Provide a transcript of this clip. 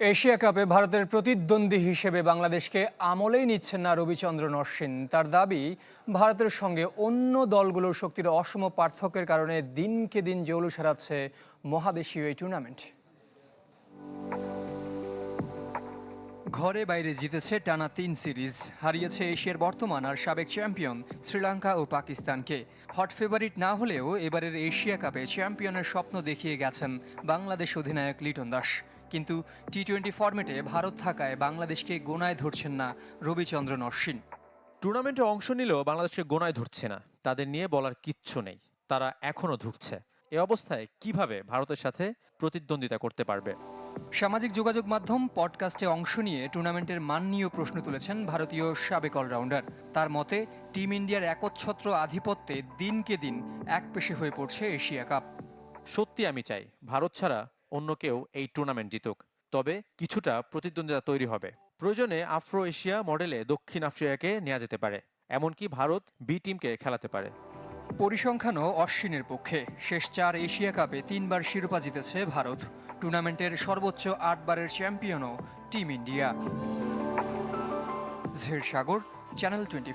Asia কাপে ভারতের প্রতিদ্বন্দ্বী হিসেবে বাংলাদেশকে আমলেই নিচ্ছেন না রবিচন্দ্রন অশ্বিন। তার দাবি, ভারতের সঙ্গে অন্য দলগুলোর শক্তির অসম পার্থক্যের কারণে দিনকে দিন জৌলুস হারাচ্ছে মহাদেশীয় এই টুর্নামেন্ট। ঘরে বাইরে জিতেছে টানা তিন সিরিজ, হারিয়েছে এশিয়ার বর্তমান আর সাবেক চ্যাম্পিয়ন শ্রীলঙ্কা ও পাকিস্তানকে। হট ফেভারিট না হলেও এবারের এশিয়া কাপে চ্যাম্পিয়নের স্বপ্ন দেখিয়ে গেছেন বাংলাদেশ অধিনায়ক লিটন দাস। কিন্তু টি টোয়েন্টি ফরম্যাটে ভারত থাকায় বাংলাদেশকে গোনায় ধরছেন না রবিচন্দ্রন অশ্বিন। টুর্নামেন্টে অংশ নিলেও বাংলাদেশকে গোনায় ধরছে না। তাদের নিয়ে বলার কিচ্ছু নেই। তারা এখনও ধুঁকছে। এ অবস্থায় কীভাবে ভারতের সাথে প্রতিদ্বন্দ্বিতা করতে পারবে? সামাজিক যোগাযোগ মাধ্যম পডকাস্টে অংশ নিয়ে টুর্নামেন্টের মান নিয়েও প্রশ্ন তুলেছেন ভারতীয় সাবেক অলরাউন্ডার তার মতে টিম ইন্ডিয়ার একচ্ছত্র আধিপত্যে দিনকে দিন এক একপেশে হয়ে পড়ছে এশিয়া কাপ। সত্যি আমি চাই। ভারত ছাড়া অন্য কেউ এই টুর্নামেন্ট জিতুক। তবে কিছুটা প্রতিদ্বন্দ্বিতা তৈরি হবে। প্রয়োজনে আফ্রো এশিয়া মডেলে দক্ষিণ আফ্রিকাকে নেওয়া যেতে পারে, এমনকি ভারত বি টিমকে খেলাতে পারে। পরিসংখ্যানও অশ্বিনের পক্ষে। শেষ চার এশিয়া কাপে তিনবার শিরোপা জিতেছে ভারত। টুর্নামেন্টের সর্বোচ্চ আটবারের চ্যাম্পিয়নও টিম ইন্ডিয়া। ঝের সাগর, চ্যানেল টোয়েন্টি